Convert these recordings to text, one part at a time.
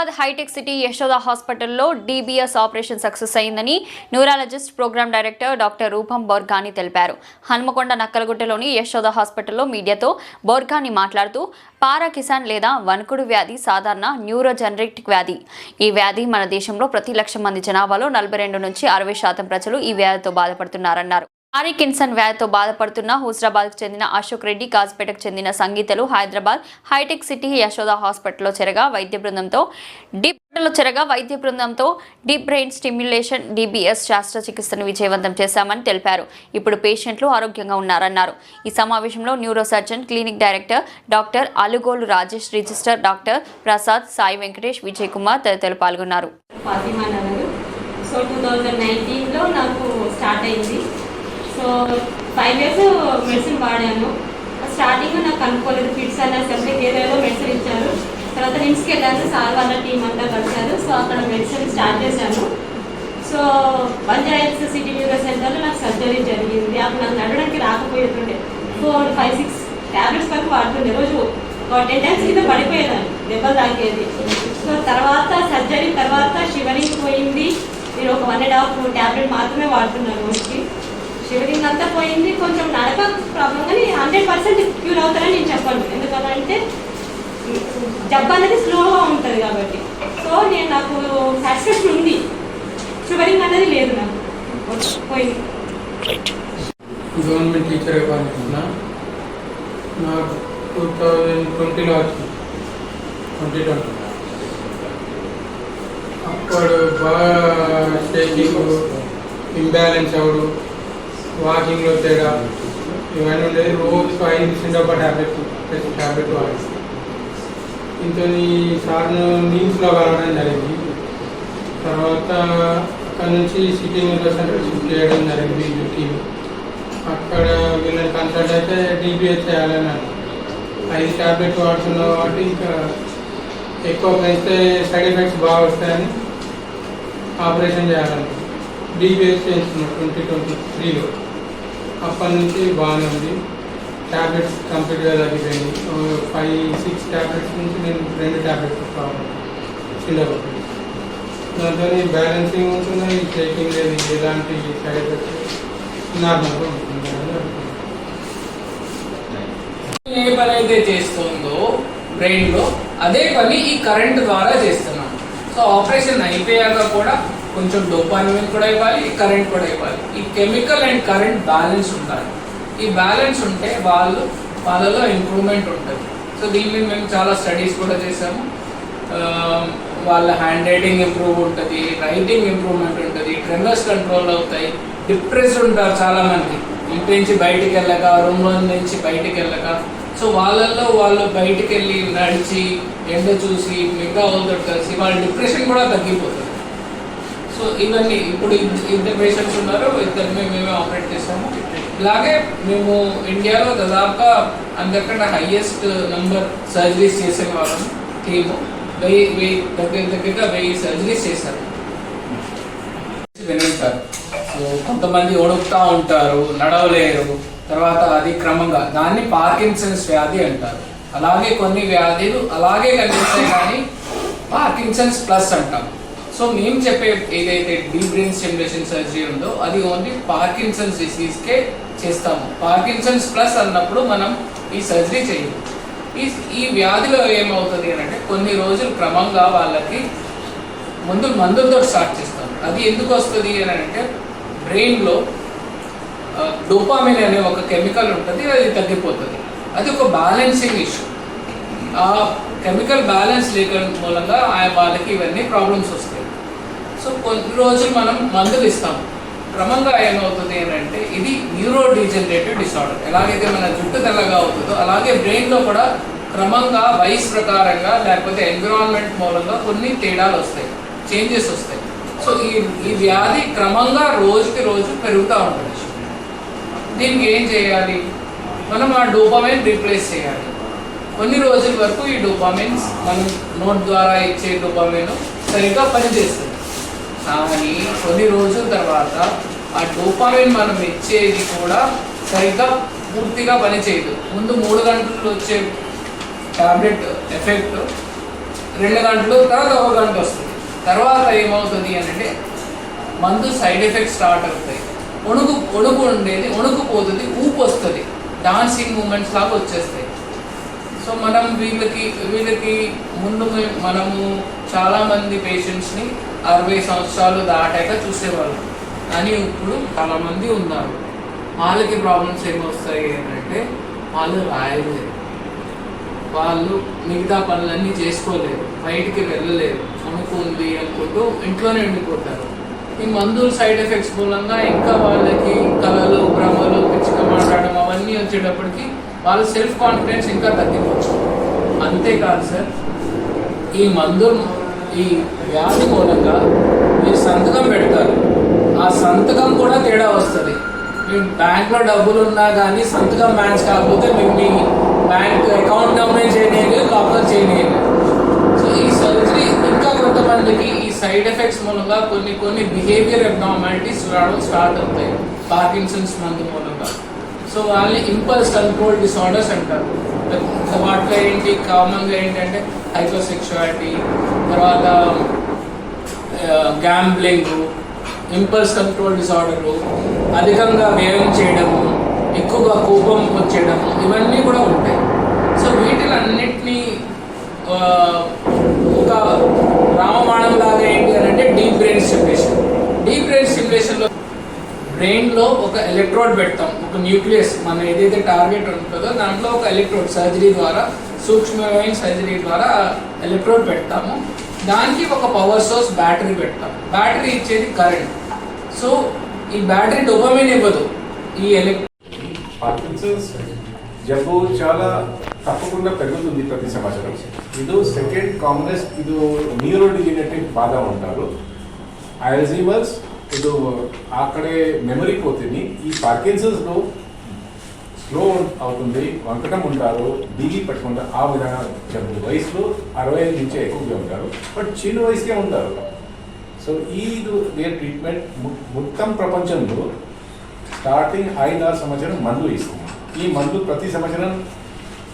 Hyderabad hitech city Yashoda హాస్పిటల్లో DBS operation success అయిందని neurologist program director doctor Rupam Borgohain తెలిపారు. హన్మకొండ నక్కలగుట్టలోని యశోద హాస్పిటల్లో మీడియాతో బోర్గాని మాట్లాడుతూ పారా కిసాన్ లేదా వణుకుడు వ్యాధి సాధారణ న్యూరోజెనరిక్ వ్యాధి. ఈ వ్యాధి మన దేశంలో ప్రతి లక్ష మంది జనాభాలో నలభై రెండు నుంచి అరవై శాతం ప్రజలు ఈ వ్యాధితో బాధపడుతున్నారన్నారు. పారికిన్సన్ వ్యాధితో బాధపడుతున్న హుజరాబాద్కు చెందిన అశోక్ రెడ్డి కాజ్పేటకు చెందిన సంగీతలు హైదరాబాద్ హైటెక్ సిటీ యశోద హాస్పిటల్లో చెరగా వైద్య బృందంతో డీప్లో చెరగా వైద్య బృందంతో డీప్ బ్రెయిన్ స్టిమ్యులేషన్ డిబిఎస్ శస్త్రచికిత్సను విజయవంతం చేశామని తెలిపారు. ఇప్పుడు పేషెంట్లు ఆరోగ్యంగా ఉన్నారన్నారు. ఈ సమావేశంలో neuro surgeon clinic director doctor Alugolu Rajesh registrar doctor Prasad Sai Venkatesh Vijay Kumar తదితరులు పాల్గొన్నారు. సో టూ థౌజండ్ నైన్టీన్లో నాకు స్టార్ట్ అయింది. సో ఫైవ్ ఇయర్స్ మెడిసిన్ వాడాను. స్టార్టింగ్ నాకు అనుకోలేదు ఫిట్స్ అన్న సబ్జెక్ట్ ఏదేదో మెడిసిన్ ఇచ్చారు. తర్వాత నిమ్స్కి వెళ్ళాను సార్ వాళ్ళ టీం అంతా కలిశారు. సో అక్కడ మెడిసిన్ స్టార్ట్ చేశాను. సో పంచాయత్ సిటీ న్యూరో సెంటర్లో నాకు సర్జరీ జరిగింది. అప్పుడు నాకు నడవడానికి రాకపోయేటుండే. ఫోర్ ఫైవ్ సిక్స్ ట్యాబ్లెట్స్ వరకు వాడుతుండే. రోజు ఒక టెన్ టైమ్స్ కింద పడిపోయేదాన్ని దెబ్బలు తాకేది సో తర్వాత సర్జరీ తర్వాత షివరింగ్ పోయింది. నేను ఒక వన్ అండ్ హాఫ్ ట్యాబ్లెట్ మాత్రమే వాడుతున్నాను రోజుకి. షివరింగ్ అంతా పోయింది. కొంచెం నడక ప్రాబ్లం కానీ హండ్రెడ్ పర్సెంట్ క్యూర్ అవుతారని నేను చెప్పను. ఎందుకంటే జబ్బు అనేది స్లోగా ఉంటుంది కాబట్టి. సో నేను నాకు సాటిస్ఫాక్షన్ ఉంది. షుగరింగ్ అనేది లేదు నాకు. పోయింది. గవర్నమెంట్ టీచర్ కావాలనుకున్నా నాకు టూ థౌజండ్ ట్వంటీలో వచ్చింది. Twenty twenty. అప్పుడు బాగా స్టేజింగ్ ఇంబ్యాలెన్స్ అవడు వాకింగ్లో తేడా ఇవన్నీ ఉండేది రోజుకు ఐదు సిండోపా ట్యాబ్లెట్ ప్రతి ట్యాబ్లెట్ వాడి ఇంతో సార్ను నీమ్స్లో కలవడం జరిగింది. తర్వాత అక్కడ నుంచి సిటీ న్యూరో సెంటర్ షిఫ్ట్ చేయడం జరిగింది డ్యూటీ అక్కడ వీళ్ళని కన్సల్ట్ అయితే డీపీఎస్ చేయాలని అన్నారు. ఐదు ట్యాబ్లెట్ వాడుతున్నాం కాబట్టి ఇంకా ఎక్కువ పెంచితే సైడ్ ఎఫెక్ట్స్ బాగా వస్తాయని ఆపరేషన్ చేయాలని డీబీహెచ్ చేయించుకున్నాం ట్వంటీ ట్వంటీ త్రీలో అప్పటి నుంచి బాగానే ఉంది. ట్యాబ్లెట్స్ కంప్లీట్గా తగ్గిపోయింది ఫైవ్ సిక్స్ ట్యాబ్లెట్స్ నుంచి నేను రెండు ట్యాబ్లెట్స్ కావాలి సిండర్ దాంతో బ్యాలెన్సింగ్ ఉంటుంది షేకింగ్ లేదు ఎలాంటి సైడ్ ఎఫెక్ట్స్ నార్మల్గా ఉంటుంది. ఏ పని అయితే చేస్తుందో బ్రెయిన్లో అదే పని ఈ కరెంట్ ద్వారా చేస్తున్నాను. సో ఆపరేషన్ అయిపోయాక కూడా కొంచెం డోపామిన్ కూడా ఇవ్వాలి కరెంట్ కూడా ఇవ్వాలి. ఈ కెమికల్ అండ్ కరెంట్ బ్యాలెన్స్ ఉండాలి. ఈ బ్యాలెన్స్ ఉంటే వాళ్ళు వాళ్ళలో ఇంప్రూవ్మెంట్ ఉంటుంది. సో దీన్ని మేము చాలా స్టడీస్ కూడా చేసాము వాళ్ళ హ్యాండ్ రైటింగ్ ఇంప్రూవ్ ఉంటుంది రైటింగ్ ఇంప్రూవ్మెంట్ ఉంటుంది ట్రెండర్స్ కంట్రోల్ అవుతాయి. డిప్రెస్ ఉంటారు చాలామంది. ఇంటి నుంచి బయటికి వెళ్ళక రూమ్లో నుంచి బయటికి వెళ్ళక. సో వాళ్ళల్లో వాళ్ళు బయటికి వెళ్ళి నడిచి ఎండ చూసి మిగతా వాళ్ళతో కలిసి వాళ్ళ డిప్రెషన్ కూడా తగ్గిపోతుంది. సో ఇవన్నీ ఇప్పుడు ఇద్దరు పేషెంట్స్ ఉన్నారు ఇద్దరు మేము మేమే ఆపరేట్ చేస్తాము. ఇలాగే మేము ఇండియాలో దాదాపుగా అందరికన్నా హైయెస్ట్ నంబర్ సర్జరీస్ చేసే వాళ్ళం టీము. వెయ్యి వెయ్యి దగ్గర దగ్గరగా వెయ్యి సర్జరీస్ చేశారు. వినుంటారు సో కొంతమంది ఒడుకుతా ఉంటారు నడవలేరు. తర్వాత అది క్రమంగా దాన్ని పార్కిన్సన్స్ వ్యాధి అంటారు. అలాగే కొన్ని వ్యాధులు అలాగే కనిపిస్తాయి కానీ పార్కిన్సన్స్ ప్లస్ అంటాం. సో మేము చెప్పే ఏదైతే డీప్ బ్రెయిన్ స్టిమ్యులేషన్ సర్జరీ ఉందో అది ఓన్లీ పార్కిన్సన్స్ డిసీజ్కే చేస్తాము. పార్కిన్సన్స్ ప్లస్ అన్నప్పుడు మనం ఈ సర్జరీ చేయము. ఈ ఈ వ్యాధిలో ఏమవుతుంది అని అంటే కొన్ని రోజులు క్రమంగా వాళ్ళకి ముందు మందులతో స్టార్ట్ చేస్తాం అది ఎందుకు వస్తుంది అని అంటే బ్రెయిన్లో డోపామిన్ అనే ఒక కెమికల్ ఉంటుంది అది తగ్గిపోతుంది. అది ఒక బ్యాలెన్సింగ్ ఇష్యూ. ఆ కెమికల్ బ్యాలెన్స్ లేక మూలంగా ఆ వాళ్ళకి ఇవన్నీ ప్రాబ్లమ్స్ వస్తాయి. సో కొద్ది రోజులు మనం మందులు ఇస్తాం. క్రమంగా ఏమవుతుంది ఏంటంటే అంటే ఇది న్యూరో డీజనరేటివ్ డిసార్డర్. ఎలాగైతే మన జుట్టు తెల్లగా అవుతుందో అలాగే బ్రెయిన్లో కూడా క్రమంగా వయసు ప్రకారంగా లేకపోతే ఎన్విరాన్మెంట్ మూలంగా కొన్ని తేడాలు వస్తాయి చేంజెస్ వస్తాయి. సో ఈ ఈ వ్యాధి క్రమంగా రోజుకి రోజు పెరుగుతూ ఉంటుంది. దీనికి ఏం చేయాలి? మనం ఆ డోపామైన్ రీప్లేస్ చేయాలి. కొన్ని రోజుల వరకు ఈ డోపామైన్స్ మనం నోట్ ద్వారా ఇచ్చే డోపామైన్ సరిగ్గా పనిచేస్తుంది. కానీ కొన్ని రోజుల తర్వాత ఆ డోపామైన్ మనం ఇచ్చేది కూడా సరిగ్గా పూర్తిగా పనిచేయదు. ముందు మూడు గంటలు వచ్చే టాబ్లెట్ ఎఫెక్ట్ రెండు గంటలు తర్వాత ఒక గంట వస్తుంది. తర్వాత ఏమవుతుంది అని అంటే మందు సైడ్ ఎఫెక్ట్స్ స్టార్ట్ అవుతాయి. వణుకు వణుకు ఉండేది వణుకుపోతుంది ఊపు వస్తుంది. డాన్సింగ్ మూమెంట్స్ లాగా వచ్చేస్తాయి. సో మనం వీళ్ళకి వీళ్ళకి ముందు మనము చాలామంది పేషెంట్స్ని అరవై సంవత్సరాలు దాటాక చూసేవాళ్ళు. కానీ ఇప్పుడు చాలామంది ఉన్నారు. వాళ్ళకి ప్రాబ్లమ్స్ ఏమొస్తాయి అంటే వాళ్ళు రాయలేరు వాళ్ళు మిగతా పనులన్నీ చేసుకోలేరు బయటికి వెళ్ళలేరు అనుకుంది అనుకుంటూ ఇంట్లోనే ఉండిపోతారు. ఈ మందుల సైడ్ ఎఫెక్ట్స్ మూలంగా ఇంకా వాళ్ళకి కళలు భ్రమలు పిచ్చిక మాట్లాడడం అవన్నీ వచ్చేటప్పటికి వాళ్ళ సెల్ఫ్ కాన్ఫిడెన్స్ ఇంకా తగ్గిపోతుంది. అంతేకాదు సార్ ఈ మందులు ఈ వ్యాధి మూలంగా మీరు సంతకం పెడతారు. ఆ సంతకం కూడా తేడా వస్తుంది. మీ బ్యాంక్లో డబ్బులు ఉన్నా కానీ సంతకం మ్యాచ్ కాకపోతే మీకు మీ బ్యాంక్ అకౌంట్ నెంబర్ చేయలేదు లోపల చేయలేదు సో ఈ సర్జరీ ఇంకా కొంతమందికి ఈ సైడ్ ఎఫెక్ట్స్ మూలంగా కొన్ని కొన్ని బిహేవియర్ అబ్నార్మాలిటీస్ రావడం స్టార్ట్ అవుతాయి. పార్కిన్సన్స్ మందు మూలంగా. సో వాళ్ళని ఇంపల్స్ కంట్రోల్ డిసార్డర్స్ అంటారు. వాటిలో ఏంటి? కామన్గా ఏంటంటే హైపోసెక్షువాలిటీ తర్వాత గ్యాంబ్లింగ్ ఇంపల్స్ కంట్రోల్ డిసార్డర్లు అధికంగా వ్యయం చేయడము ఎక్కువగా కోపం వచ్చేయడము ఇవన్నీ కూడా ఉంటాయి. సో వీటిలన్నిటినీ ఒక రామబాణం లాగా ఏంటి అని అంటే deep brain stimulation. Deep brain స్టిమ్యులేషన్లో బ్రెయిన్లో ఒక ఎలక్ట్రోడ్ పెడతాం ఒక న్యూక్లియస్ మన ఏదైతే టార్గెట్ ఉంటుందో దాంట్లో ఒక ఎలక్ట్రోడ్ సర్జరీ ద్వారా సూక్ష్మమైన సర్జరీ ద్వారా ఎలక్ట్రోడ్ పెడతాము. దానికి ఒక పవర్ సోర్స్ బ్యాటరీ పెడతాం. బ్యాటరీ ఇచ్చేది కరెంట్. సో ఈ బ్యాటరీ డొపమైన్ ఇవ్వదు. ఈ ఎలక్ట్రిక్ జబ్బు చాలా తప్పకుండా పెరుగుతుంది ప్రతి సంవత్సరం ఇది సెకండ్ కాంగ్రెస్ ఇది న్యూరో బాధ ఉంటారు అల్జీమర్స్ ಇದು ఆ కడే మెమరీ పోతుంది ఈ పార్కిన్సన్స్లో స్లో అవుతుంది వంకటం ఉంటారు డీలీ పట్టుకుంటారు ఆ విధంగా జబ్బు వయసులో అరవై ఐదు నుంచి ఎక్కువగా ఉంటారు బట్ చిన్న వయసుకే ఉంటారు. సో ఈ దేర్ ట్రీట్మెంట్ మొత్తం ప్రపంచంలో స్టార్టింగ్ ఐదు ఆరు సంవత్సరం మందు ఇస్తుంది ఈ మందు ప్రతి సంవత్సరం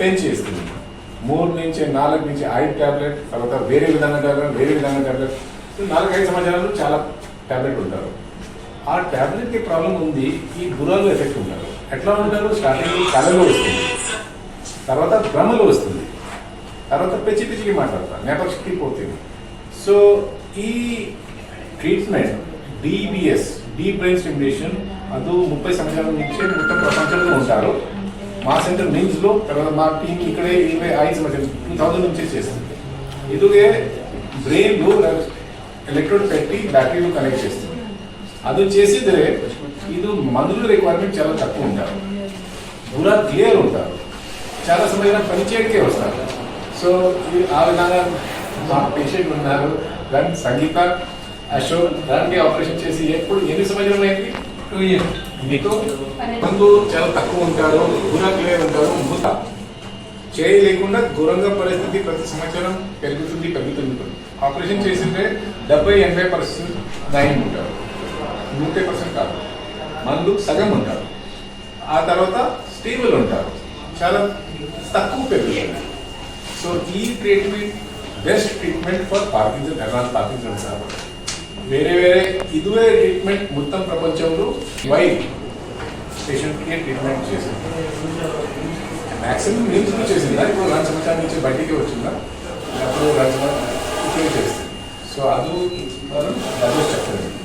పెంచేస్తుంది. మూడు నుంచి నాలుగు నుంచి ఐదు ట్యాబ్లెట్ తర్వాత వేరే విధంగా ట్యాబ్లెట్ వేరే విధంగా ట్యాబ్లెట్ నాలుగు ఐదు సంవత్సరాలు చాలా ట్యాబ్లెట్ ఉంటారు. ఆ ట్యాబ్లెట్కి ప్రాబ్లం ఉంది ఈ గుర్రాలు ఎఫెక్ట్ ఉంటారు. ఎట్లా ఉంటారు? స్టార్టింగ్ కళలో వస్తుంది. తర్వాత భ్రమలో వస్తుంది. తర్వాత పిచ్చి పిచ్చికి మాట్లాడతారు. నేపథ్యకి పోతుంది. సో ఈ treatment DBS deep brain stimulation అది ముప్పై సంవత్సరాల నుంచి మొత్తం ప్రపంచంలో ఉంటారు. మా సెంటర్ నిమ్స్లో తర్వాత మా టీం ఇక్కడే ఇరవై ఐదు సంవత్సరాలు టూ థౌజండ్ నుంచి చేస్తుంది. ఇదిగే బ్రెయిన్లో ఎలక్ట్రోడ్ పెట్టి బ్యాటరీలో కనెక్ట్ చేస్తుంది. అది చేసిದ್ರೆ ఇది మందుల రిక్వైర్మెంట్ చాలా తక్కువ ఉంటారు. పూరా క్లియర్ ఉంటారు. చాలా సమయం పనిచేయకే వస్తారు. సో ఈ ఆ విధంగా మా పేషెంట్ ఉన్నారు. దాని సంగీత అశోక్ దానికి ఆపరేషన్ చేసి ఎప్పుడు ఎన్ని సంవత్సరం అయింది? టూ ఇయర్స్ మీకు మందు చాలా తక్కువ ఉంటారు పూరా క్లియర్ ఉంటారు మూత చేయి లేకుండా ఘోరంగా పరిస్థితి ప్రతి సంవత్సరం పెరుగుతుంది పెరుగుతుంది ఆపరేషన్ చేసింటే డెబ్బై ఎనభై పర్సెంట్ నయం ఉంటారు. నూట పర్సెంట్ కాదు. మందు సగం ఉంటారు. ఆ తర్వాత స్టేబుల్ ఉంటారు. చాలా తక్కువ పెరుగుతుంది సో ఈ treatment best treatment for Parkinson advance Parkinson sir. వేరే వేరే ఇదివే ట్రీట్మెంట్ మొత్తం ప్రపంచంలో వై పేషెంట్కి ట్రీట్మెంట్ చేసింది. మ్యాక్సిమం నిమ్స్లో చేసిందా? ఇప్పుడు రెండు సంవత్సరాల నుంచి బయటికి వచ్చిందా? అప్పుడు రెండు సంవత్సరాలు చేస్తుంది సో అది మనం డైజెస్ట్ చెప్పలేదు